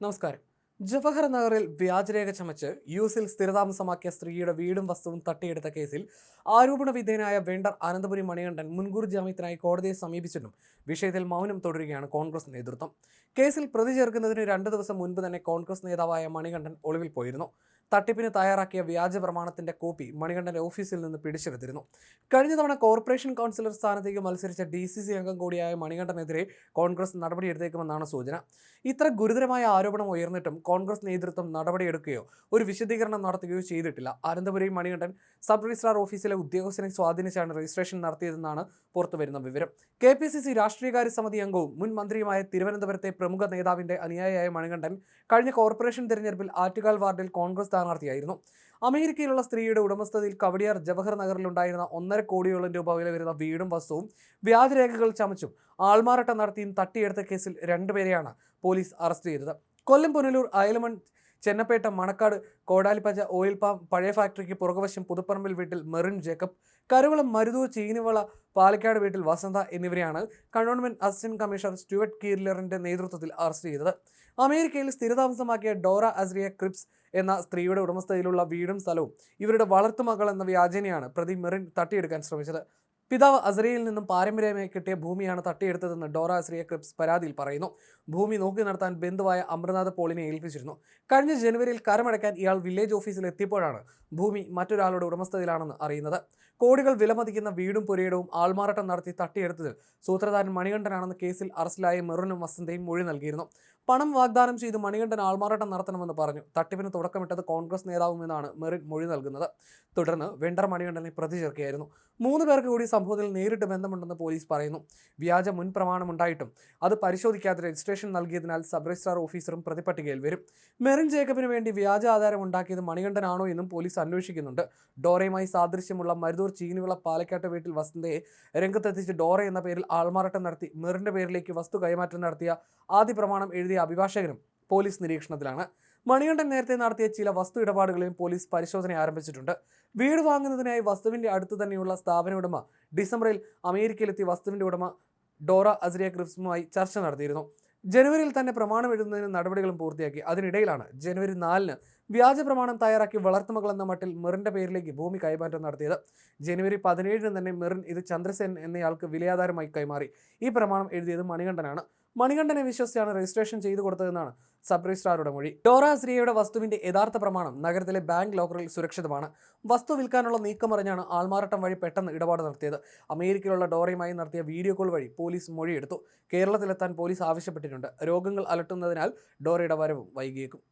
നമസ്കാരം. ജവഹർ നഗറിൽ വ്യാജരേഖ ചമച്ച് യുഎസിൽ സ്ഥിരതാമസമാക്കിയ സ്ത്രീയുടെ വീടും വസ്തുവും തട്ടിയെടുത്ത കേസിൽ ആരോപണ വിധേയനായ വെണ്ടർ അനന്തപുരി മണികണ്ഠൻ മുൻകൂർ ജാമ്യത്തിനായി കോടതിയെ സമീപിച്ചിട്ടും വിഷയത്തിൽ മൗനം തുടരുകയാണ് കോൺഗ്രസ് നേതൃത്വം. കേസിൽ പ്രതി ചേർക്കുന്നതിന് രണ്ട് ദിവസം മുൻപ് തന്നെ കോൺഗ്രസ് നേതാവായ മണികണ്ഠൻ ഒളിവിൽ പോയിരുന്നു. തട്ടിപ്പിന് തയ്യാറാക്കിയ വ്യാജ പ്രമാണത്തിന്റെ കോപ്പി മണികണ്ഠന്റെ ഓഫീസിൽ നിന്ന് പിടിച്ചെടുത്തിരുന്നു. കഴിഞ്ഞ തവണ കോർപ്പറേഷൻ കൗൺസിലർ സ്ഥാനത്തേക്ക് മത്സരിച്ച ഡി സി സി അംഗം കൂടിയായ മണികണ്ഠനെതിരെ കോൺഗ്രസ് നടപടിയെടുത്തേക്കുമെന്നാണ് സൂചന. ഇത്ര ഗുരുതരമായ ആരോപണം ഉയർന്നിട്ടും കോൺഗ്രസ് നേതൃത്വം നടപടിയെടുക്കുകയോ ഒരു വിശദീകരണം നടത്തുകയോ ചെയ്തിട്ടില്ല. അനന്തപുരി മണികണ്ഠൻ സബ് രജിസ്ട്രാർ ഓഫീസിലെ ഉദ്യോഗസ്ഥനെ സ്വാധീനിച്ചാണ് രജിസ്ട്രേഷൻ നടത്തിയതെന്നാണ് പുറത്തുവരുന്ന വിവരം. കെ പി സി സി രാഷ്ട്രീയകാര്യ സമിതി അംഗവും മുൻ മന്ത്രിയുമായ തിരുവനന്തപുരത്തെ പ്രമുഖ നേതാവിന്റെ അനുയായിയായ മണികണ്ഠൻ കഴിഞ്ഞ കോർപ്പറേഷൻ തെരഞ്ഞെടുപ്പിൽ ആറ്റുകാൽ വാർഡിൽ കോൺഗ്രസ് സ്ഥാനാർത്ഥിയായിരുന്നു. അമേരിക്കയിലുള്ള സ്ത്രീയുടെ ഉടമസ്ഥതയിൽ കവടിയാർ ജവഹർ നഗറിലുണ്ടായിരുന്ന ഒന്നര കോടിയോളം രൂപ വില വരുന്ന വീടും വസ്തുവും വ്യാജരേഖകൾ ചമച്ചും ആൾമാറാട്ടം നടത്തിയും തട്ടിയെടുത്ത കേസിൽ രണ്ടുപേരെയാണ് പോലീസ് അറസ്റ്റ് ചെയ്തത്. കൊല്ലം പുനലൂർ അയലമൺ ചെന്നപ്പേട്ട മണക്കാട് കോടാലിപ്പച്ച ഓയിൽ പാം പഴയ ഫാക്ടറിക്ക് പുറകുവശം പുതുപ്പറമ്പിൽ വീട്ടിൽ മെറിൻ ജേക്കബ് കരുവളം മരുതൂർ ചീനിവള പാലക്കാട് വീട്ടിൽ വസന്ത എന്നിവരെയാണ് കണ്ടോൺമെന്റ് അസിസ്റ്റന്റ് കമ്മീഷണർ സ്റ്റുവർട്ട് കീർലറിന്റെ നേതൃത്വത്തിൽ അറസ്റ്റ് ചെയ്തത്. അമേരിക്കയിൽ സ്ഥിരതാമസമാക്കിയ ഡോറ അസ്രിയ ക്രിപ്സ് എന്ന സ്ത്രീയുടെ ഉടമസ്ഥതയിലുള്ള വീടും സ്ഥലവും ഇവരുടെ വളർത്തുമകൾ എന്ന വ്യാജനയാണ് പ്രതി മെറിൻ തട്ടിയെടുക്കാൻ ശ്രമിച്ചത്. പിതാവ് അസ്രയിൽ നിന്നും പാരമ്പര്യമായി കിട്ടിയ ഭൂമിയാണ് തട്ടിയെടുത്തതെന്ന് ഡോറ അസ്രിയ ക്രിപ്സ് പരാതിയിൽ പറയുന്നു. ഭൂമി നോക്കി നടത്താൻ ബന്ധുവായ അമൃനാഥ് പോളിനെ ഏൽപ്പിച്ചിരുന്നു. കഴിഞ്ഞ ജനുവരിയിൽ കരമടയ്ക്കാൻ ഇയാൾ വില്ലേജ് ഓഫീസിൽ എത്തിയപ്പോഴാണ് ഭൂമി മറ്റൊരാളുടെ ഉടമസ്ഥതയിലാണെന്ന് അറിയുന്നത്. കോടികൾ വിലമതിക്കുന്ന വീടും പുരയിടവും ആൾമാറാട്ടം നടത്തി തട്ടിയെടുത്തതിൽ സൂത്രധാരൻ മണികണ്ഠനാണെന്ന് കേസിൽ അറസ്റ്റിലായ മെറിനും വസന്തയും മൊഴി നൽകിയിരുന്നു. പണം വാഗ്ദാനം ചെയ്ത് മണികണ്ഠൻ ആൾമാറാട്ടം നടത്തണമെന്ന് പറഞ്ഞു. തട്ടിപ്പിന് തുടക്കമിട്ടത് കോൺഗ്രസ് നേതാവുമെന്നാണ് മെറിൻ മൊഴി നൽകുന്നത്. തുടർന്ന് വെണ്ടർ മണികണ്ഠനെ പ്രതി ചേർക്കുകയായിരുന്നു. മൂന്ന് പേർക്ക് കൂടി സംഭവത്തിൽ നേരിട്ട് ബന്ധമുണ്ടെന്ന് പോലീസ് പറയുന്നു. വ്യാജ മുൻ പ്രമാണമുണ്ടായിട്ടും അത് പരിശോധിക്കാതെ രജിസ്ട്രേഷൻ നൽകിയതിനാൽ സബ് രജിസ്ട്രാർ ഓഫീസറും പ്രതിപട്ടികയിൽ വരും. മെറിൻ ജേക്കബിന് വേണ്ടി വ്യാജ ആധാരം ഉണ്ടാക്കിയത് മണികണ്ഠനാണോ എന്നും പോലീസ് അന്വേഷിക്കുന്നുണ്ട്. ഡോറയുമായി സാദൃശ്യമുള്ള മരുതൂർ ചീനിവിള പാലക്കാട്ട് വീട്ടിൽ വസന്തയെ രംഗത്തെത്തിച്ച് ഡോറ എന്ന പേരിൽ ആൾമാറാട്ടം നടത്തി മെറിന്റെ പേരിലേക്ക് വസ്തു കൈമാറ്റം നടത്തിയ ആദ്യ പ്രമാണം എഴുതിയ അഭിഭാഷകനും പോലീസ് നിരീക്ഷണത്തിലാണ്. മണികണ്ഠൻ നേരത്തെ നടത്തിയ ചില വസ്തു ഇടപാടുകളെയും പോലീസ് പരിശോധന ആരംഭിച്ചിട്ടുണ്ട്. വീട് വാങ്ങുന്നതിനായി വസ്തുവിന്റെ അടുത്ത് തന്നെയുള്ള സ്ഥാപന ഉടമ ഡിസംബറിൽ അമേരിക്കയിലെത്തി വസ്തുവിന്റെ ഉടമ ഡോറ അസ്രിയ ക്രിപ്സുമായി ചർച്ച നടത്തിയിരുന്നു. ജനുവരിയിൽ തന്നെ പ്രമാണം എഴുതുന്നതിന് നടപടികളും പൂർത്തിയാക്കി. അതിനിടയിലാണ് ജനുവരി നാലിന് വ്യാജ പ്രമാണം തയ്യാറാക്കി വളർത്തുമകൾ എന്ന മട്ടിൽ മെറിന്റെ പേരിലേക്ക് ഭൂമി കൈമാറ്റം നടത്തിയത്. ജനുവരി പതിനേഴിന് തന്നെ മെറിൻ ഇത് ചന്ദ്രസേൻ എന്നയാൾക്ക് വിലയാധാരമായി കൈമാറി. ഈ പ്രമാണം എഴുതിയത് മണികണ്ഠനാണ്. മണികണ്ഠനെ വിശ്വസിച്ചാണ് രജിസ്ട്രേഷൻ ചെയ്തു കൊടുത്തതെന്നാണ് സബ് രജിസ്ട്രാറുടെ മൊഴി. ഡോറ ശ്രീയുടെ വസ്തുവിന്റെ യഥാർത്ഥ പ്രമാണം നഗരത്തിലെ ബാങ്ക് ലോക്കറിൽ സുരക്ഷിതമാണ്. വസ്തു വിൽക്കാനുള്ള നീക്കമറിഞ്ഞാണ് ആൾമാറാട്ടം വഴി പെട്ടെന്ന് ഇടപാട് നടത്തിയത്. അമേരിക്കയിലുള്ള ഡോറയുമായി നടത്തിയ വീഡിയോ കോൾ വഴി പോലീസ് മൊഴിയെടുത്തു. കേരളത്തിലെത്താൻ പോലീസ് ആവശ്യപ്പെട്ടിട്ടുണ്ട്. രോഗങ്ങൾ അലട്ടുന്നതിനാൽ ഡോറയുടെ വരവും വൈകിയേക്കും.